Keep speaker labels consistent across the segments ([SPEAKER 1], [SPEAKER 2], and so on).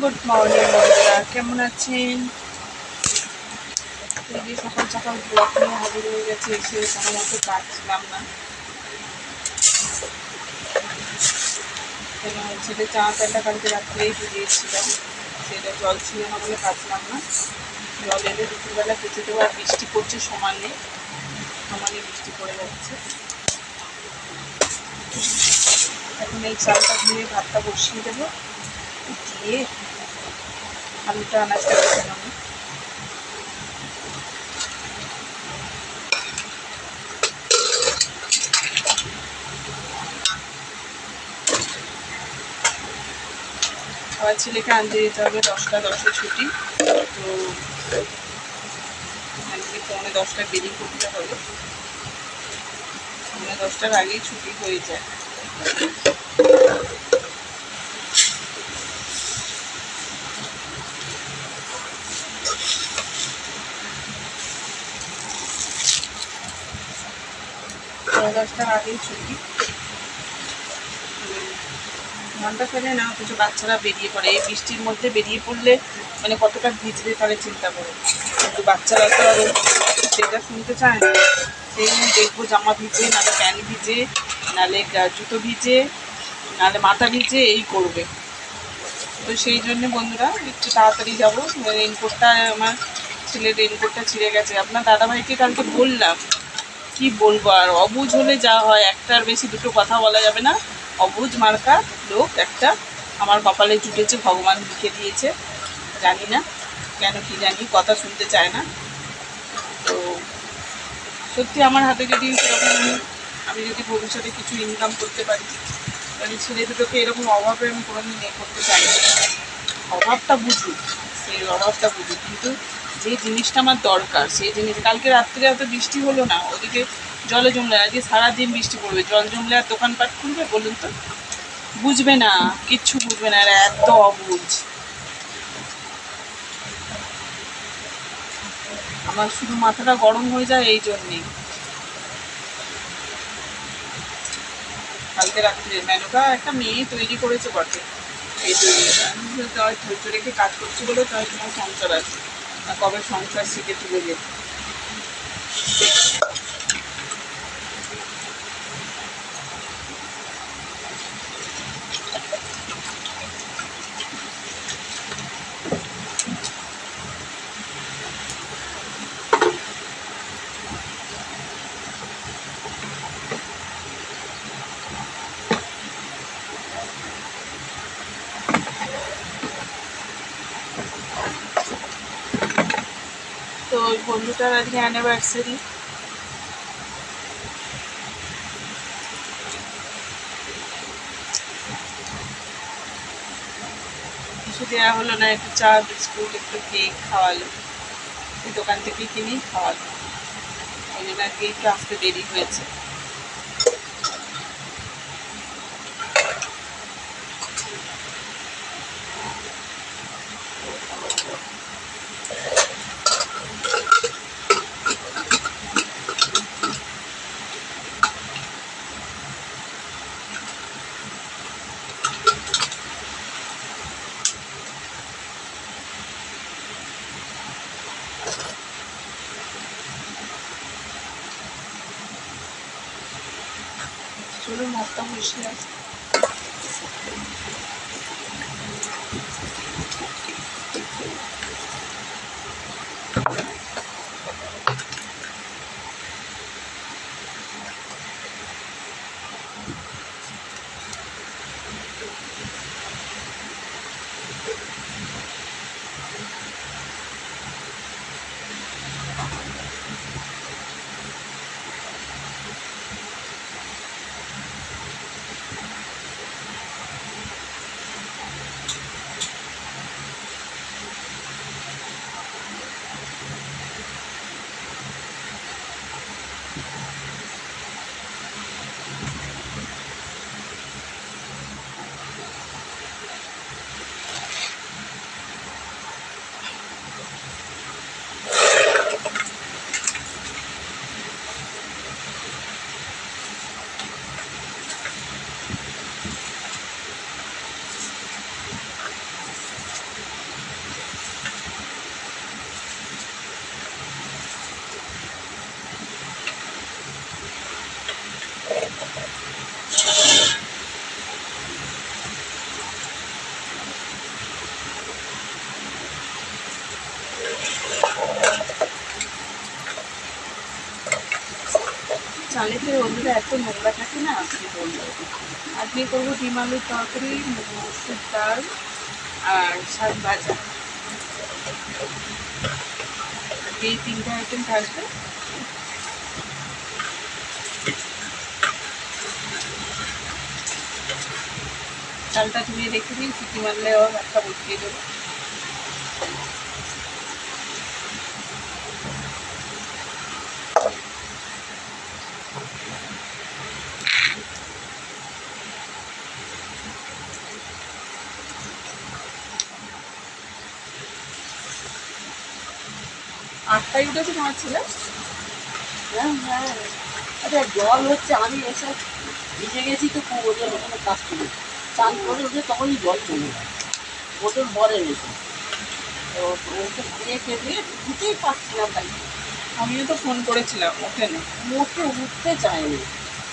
[SPEAKER 1] Good morning বন্ধুরা। কেমন আছেন? সকাল সকাল ব্লক নিয়ে হাজির হয়ে গেছে, এসে কোনো মতো কাটছিলাম না। কেন ছেলে চা প্যান্টটা কালকে রাত্রেই ভিজিয়েছিলাম সেটা জল ছিল না বলে কাটলাম না। জল এলে দুপুরবেলা কেচে দেবো, আর বৃষ্টি পড়ছে, সমানে সমানে বৃষ্টি পড়ে যাচ্ছে। এখন এই চালটা ধুয়ে ভাতটা বসিয়ে দেবো। দিয়ে আলুটা আনাজটা কেটে নেব। আবার ছেলেকে আনতে যেতে হবে, দশটা দশে ছুটি। তো আজকে পৌনে দশটায় বেরিয়ে করতে হবে। পৌনে দশটার আগেই ছুটি হয়ে যায়। পৌনে দশটার আগেই ছুটি। ঘণ্টা ফেলে না, অথচ বাচ্চারা বেরিয়ে পড়ে। এই বৃষ্টির মধ্যে বেরিয়ে পড়লে মানে কতটা ভিজবে তাহলে চিন্তা করো। কিন্তু বাচ্চারা তো আর সেটা শুনতে চায় না। সেই জন্য দেখব জামা ভিজে, নাহলে প্যান্ট ভিজে, নাহলে জুতো ভিজে, নাহলে মাথা ভিজে, এই করবে। তো সেই জন্য বন্ধুরা, একটু তাড়াতাড়ি যাব। রেনকোটটা আমার ছেলের রেনকোটটা ছিঁড়ে গেছে। আপনার দাদাভাইকে কালকে বললাম কি বলব আর, অবুঝ হলে যা হয়, একটার বেশি দুটো কথা বলা যাবে না। অবুঝ মার্কা লোক একটা, আমার কপালে জুটেছে, ভগবান লিখে দিয়েছে। জানি না, কেন কি জানি, কথা শুনতে চায় না। তো সত্যি আমার হাতে যদি সেরকম আমি যদি ভবিষ্যতে কিছু ইনকাম করতে পারি, তাহলে ছেলে দুটোকে এরকম অভাবে আমি কোনোদিন এ করতে চাই না অভাবটা বুঝুক সেই অভাবটা বুঝুক কিন্তু যে জিনিসটা আমার দরকার, সেই জিনিস। কালকে রাত্রে এত বৃষ্টি হলো না, ওদিকে জলে জমলে, আজকে সারাদিন বৃষ্টি পড়বে, জল জমলে আর দোকানপাট খুলবে? বলুন তো। বুঝবে না, কিচ্ছু বুঝবে না আর এত অবুঝ আমার শুধু মাথাটা গরম হয়ে যায় এই জন্যেই কালকে রাত্রে মেনুটা একটা মেয়ে তৈরি করেছে বটে। এই তৈরি ধৈর্য রেখে কাজ করছি বলে তাই তোমার সংসার আছে। কবে সংসার শিখে তুলে যেত ওই বন্ধুটার আজকে অ্যানিভার্সারি কিছু দেওয়া হলো না, একটু চা, বিস্কুট, একটু কেক খাওয়ালো। দোকান থেকে কিনেই খাওয়ালো। ওই জন্য আজকে একটু আসতে দেরি হয়েছে চলুন ভাতটা চালেতে বন্ধুরা এত নোংরা থাকে না আপনি বলব? আজকে করব? ডিম আলুর তরকারি, মসুর ডাল আর শাক ভাজা। এই তিনটে আইটেম থাকবে। চালটা ধুয়ে রেখে দিন, সিটি মারলে আবার ভাতটা বসিয়ে দেবো। আটটায় উঠেছে তোমার ছেলে?
[SPEAKER 2] হ্যাঁ হ্যাঁ। আচ্ছা জল হচ্ছে, আমি এসে ভিজে গেছি তো খুব ওদের ওখানে কাজ করি। চান করে উঠে তখনই জল চলে যায়। বোতল ভরে গেছে তো ওকে খেয়ে খেয়ে দিতেই পারছিলাম তাই
[SPEAKER 1] আমিও তো ফোন করেছিলাম ওঠে না।
[SPEAKER 2] মোটে উঠতে চায়নি।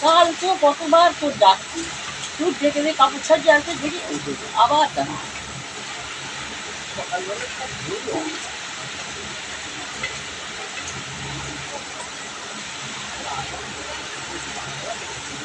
[SPEAKER 2] কালকে কতবার তোর ডাকছি। তুই ডেকে দিয়ে কাপড় ছাড়ছি আসতে দেখি আবার ডাক সকালবেলা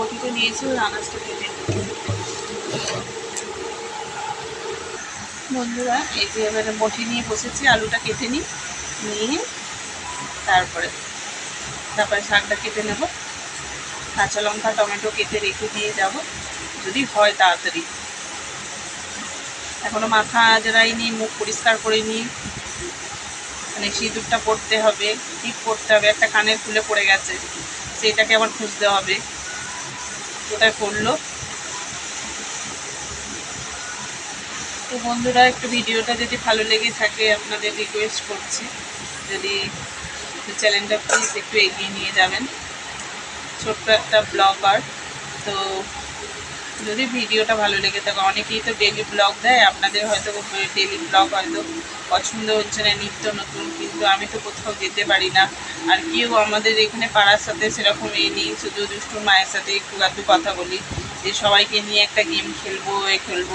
[SPEAKER 1] বটিতে নিয়েছি, ওই আনাজটা কেটে বন্ধুরা, এই যে এবারে বটি নিয়ে বসেছি, আলুটা কেটে নিই, নিয়ে তারপরে তারপরে শাকটা কেটে নেব। কাঁচা লঙ্কা, টমেটো কেটে রেখে দিয়ে যাব, যদি হয় তাড়াতাড়ি। এখনও মাথা জড়াইনি মুখ পরিষ্কার করে নিই মানে সিঁদুরটা পড়তে হবে টিপ পড়তে হবে, একটা কানের খুলে পড়ে গেছে সেটাকে আবার খুঁজতে হবে। কোথায় পড়ল? তো বন্ধুরা, একটু ভিডিওটা যদি ভালো লেগে থাকে, আপনাদের রিকোয়েস্ট করছি। যদি চ্যানেলটা প্লিজ একটু এগিয়ে নিয়ে যাবেন। ছোট্ট একটা ব্লগার তো যদি ভিডিওটা ভালো লেগে থাকে, অনেকেই তো ডেলি ব্লগ দেয়, আপনাদের হয়তো ডেলি ব্লগ হয়তো পছন্দ হচ্ছে না, নিত্য নতুন, কিন্তু আমি তো কোথাও যেতে পারি না। আর কেউ আমাদের এখানে পাড়ার সাথে সেরকম এ নেই, শুধু দুষ্টুর মায়ের সাথে একটু আধটু কথা বলি, যে সবাইকে নিয়ে একটা গেম খেলব, এ খেলব,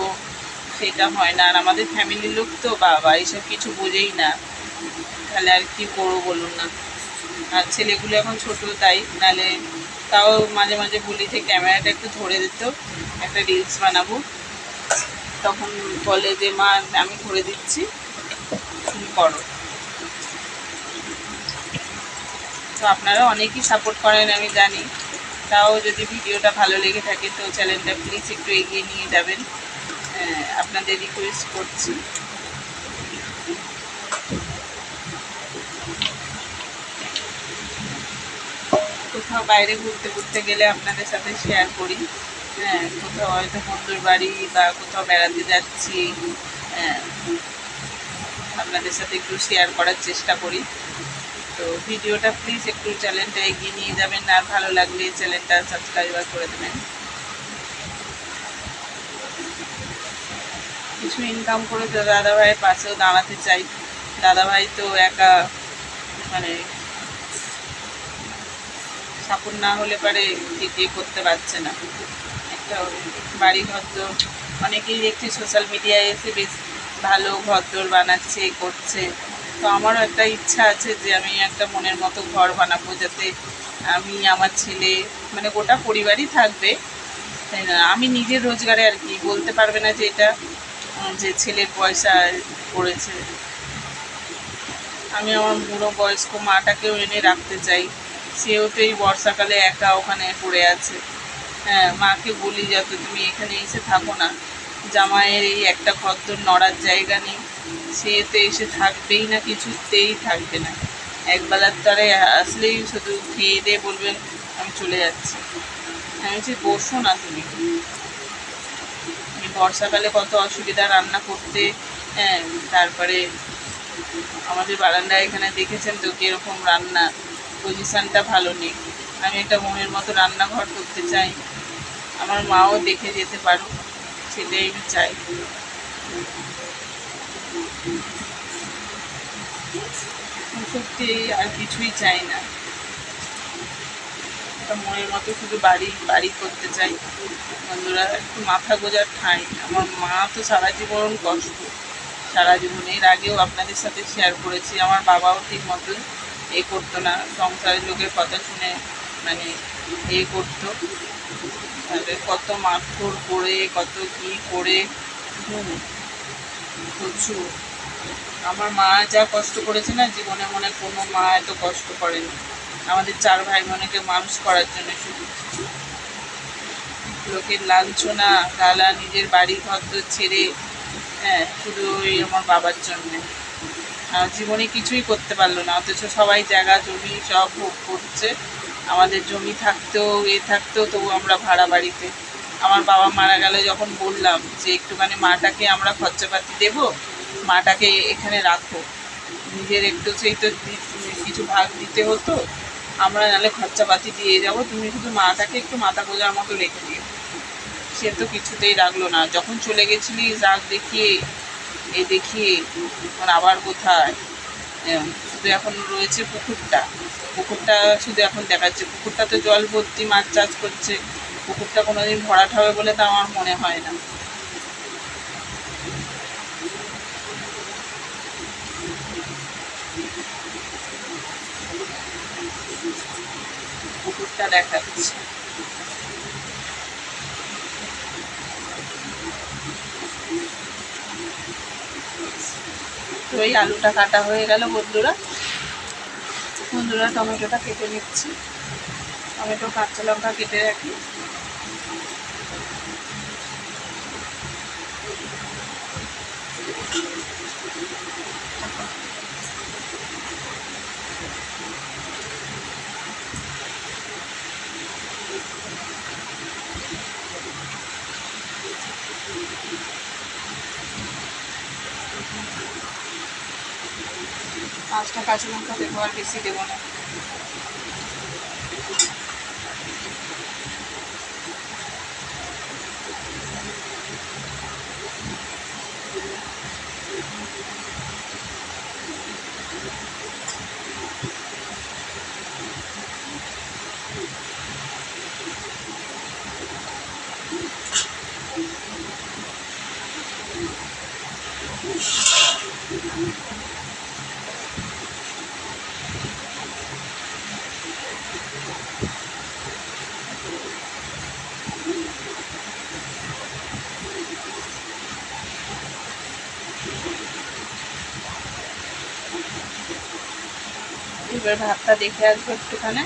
[SPEAKER 1] সেটা হয় না। আর আমাদের ফ্যামিলির লোক তো বাবা এইসব কিছু বোঝেই না। তাহলে আর কি করব বলুন না। আর ছেলেগুলো এখন ছোট, তাই নাহলে তাও মাঝে মাঝে বলি যে ক্যামেরাটা একটু ধরে দিত, একটা রিলস বানাবো। তখন বলে যে, মা, আমি ধরে দিচ্ছি, তুমি করো। তো আপনারা অনেকেই সাপোর্ট করেন, আমি জানি। তাও যদি ভিডিওটা ভালো লেগে থাকে, তো চ্যানেলটা প্লিজ একটু এগিয়ে নিয়ে যাবেন। আপনাদের রিকোয়েস্ট করছি। কোথাও বাইরে ঘুরতে ঘুরতে গেলে আপনাদের সাথে শেয়ার করি। হ্যাঁ কোথাও হয়তো বন্ধুর বাড়ি বা কোথাও বেড়াতে যাচ্ছি হ্যাঁ আপনাদের সাথে একটু শেয়ার করার চেষ্টা করি। তো ভিডিওটা প্লিজ একটু চ্যানেলটা এগিয়ে নিয়ে যাবেন, আর ভালো লাগলে চ্যানেলটা সাবস্ক্রাইবার করে দেবেন। কিছু ইনকাম করে দাদাভাইয়ের পাশেও দাঁড়াতে চাই। দাদাভাই তো একা মানে সাপোর্ট না হলে পারে ঠিক ইয়ে করতে পারছে না। একটা বাড়ি ভদ্র অনেকেই দেখছি সোশ্যাল মিডিয়ায় এসে বেশ ভালো ভদ্র বানাচ্ছে, করছে। তো আমারও একটা ইচ্ছা আছে যে আমি একটা মনের মতো ঘর বানাবো যাতে আমি, আমার ছেলে মানে গোটা পরিবারই থাকবে। তাই না? আমি নিজের রোজগারে আর কি, বলতে পারবে না যে এটা যে ছেলের পয়সা পড়েছে আমি আমার বুড়ো বয়স্ক মাটাকেও এনে রাখতে চাই। সেও তো এই বর্ষাকালে একা ওখানে পড়ে আছে। হ্যাঁ মাকে বলি যত তুমি এখানে এসে থাকো না। জামাইয়ের এই একটা খদ্দর নড়ার জায়গা নেই। সে তো এসে থাকবেই না, কিছুতেই থাকবে না। একবেলার তারে আসলেই শুধু খেয়ে দিয়ে বলবেন, আমি চলে যাচ্ছি। আমি বলছি, বসো না তুমি। বর্ষাকালে কত অসুবিধা রান্না করতে হ্যাঁ তারপরে আমাদের বারান্দায় এখানে দেখেছেন তো কীরকম রান্না। পজিশানটা ভালো নেই। আমি একটা মনের মতো রান্নাঘর করতে চাই। আমার মাও দেখে যেতে পারো সেটাই আমি চাই। সত্যি আর কিছুই চাই না। একটা মনের মতো শুধু বাড়ি বাড়ি করতে চাই। বন্ধুরা, একটু মাথা গোজার ঠাঁই। আমার মা তো সারা জীবন কষ্ট। সারা জীবন এর আগেও আপনাদের সাথে শেয়ার করেছি। আমার বাবাও ঠিক মতন এ করতো না, সংসারের লোকের কথা শুনে মানে এ করতো। কত মারধর করে, কত কি করে প্রচুর। আমার মা যা কষ্ট করেছে না, জীবনে মনে কোনো মা এত কষ্ট করেনি। আমাদের চার ভাই বোনকে মানুষ করার জন্য শুধু। লোকের লাঞ্ছনা গালা নিজের বাড়ি ঘর ছেড়ে হ্যাঁ শুধু ওই আমার বাবার জন্যে। জীবনে কিছুই করতে পারল না। অথচ সবাই জায়গা, জমি সব ভোগ করছে। আমাদের জমি থাকতেও, এ থাকতেও তবু আমরা ভাড়া বাড়িতে। আমার বাবা মারা গেলে যখন বললাম যে, একটুখানি মাটাকে আমরা খরচাপাতি দেবো, মাটাকে এখানে রাখো। নিজের একটু সেই তো কিছু ভাগ দিতে হতো, আমরা নাহলে খরচাপাতি দিয়ে যাব। তুমি শুধু মাটাকে একটু মাথা গোজার মতো রেখে দিও। সে তো কিছুতেই রাখল না। যখন চলে গেছিলি, রাগ দেখিয়ে এ দেখি এখন আবার কোথায়? শুধু এখন রয়েছে পুকুরটা। পুকুরটা শুধু এখন দেখাচ্ছে। পুকুরটা তো জল ভর্তি মাছ চাষ করছে। পুকুরটা কোনোদিন ভরাট হবে বলে তা আমার মনে হয় না। পুকুরটা দেখাচ্ছে। এই আলুটা কাটা হয়ে গেল বন্ধুরা। বন্ধুরা, টমেটোটা কেটে নিচ্ছি। টমেটো, কাঁচা লঙ্কা কেটে রাখি। পাঁচটা কাঁচা লঙ্কা দেবো আর বেশি দেবো না। এবার ভাতটা দেখে আসব একটুখানে।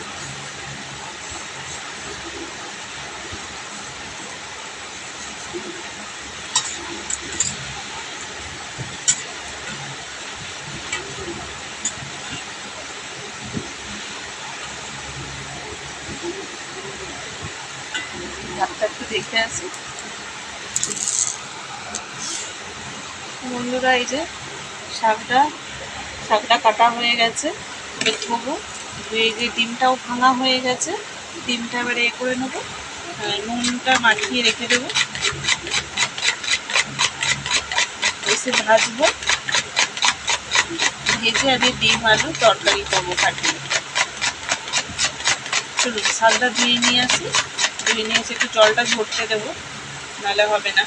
[SPEAKER 1] ভাতটা একটু দেখে আসি। বন্ধুরা, এই যে শাকটা শাকটা কাটা হয়ে গেছে। এবার ধোবো। ধুয়ে এই যে ডিমটাও ভাঙা হয়ে গেছে, ডিমটা এবারে এ করে নেব। নুনটা মাখিয়ে রেখে দেবো। এসে ভাজবো। ভেজে আমি ডিম, আলু, তরকারি করব কাটিয়ে চলুন শাকটা ধুয়ে নিয়ে আসি। ধুয়ে নিয়ে এসে একটু জলটা ঝরতে দেবো, নাহলে হবে না।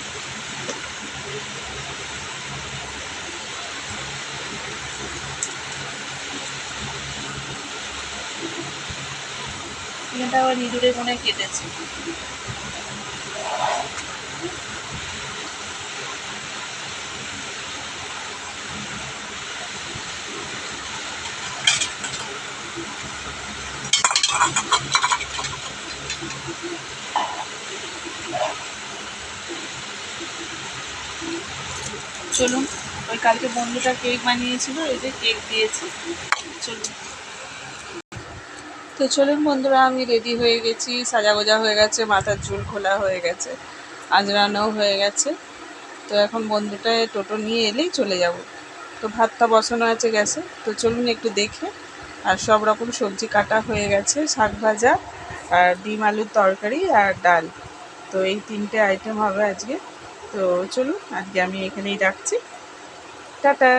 [SPEAKER 1] এটা আবার ইঁদুরে মনে কেটেছে। চলুন, ওই কালকে বন্ধুটা কেক বানিয়েছিল, এই যে কেক দিয়েছি। চলুন। তো চলুন বন্ধুরা, আমি রেডি হয়ে গেছি। সাজা গোজা হয়ে গেছে, মাথার চুল খোলা হয়ে গেছে, আজরানোও হয়ে গেছে। তো এখন বন্ধুটায় টোটো নিয়ে এলেই চলে যাব। তো ভাতটা বসানো আছে গ্যাসে, তো চলুন একটু দেখে। আর সব রকম সবজি কাটা হয়ে গেছে, শাক ভাজা আর ডিম আলুর তরকারি আর ডাল। তো এই তিনটে আইটেম হবে আজকে। তো চলুন, আজকে আমি এখানেই রাখছি। টাটা!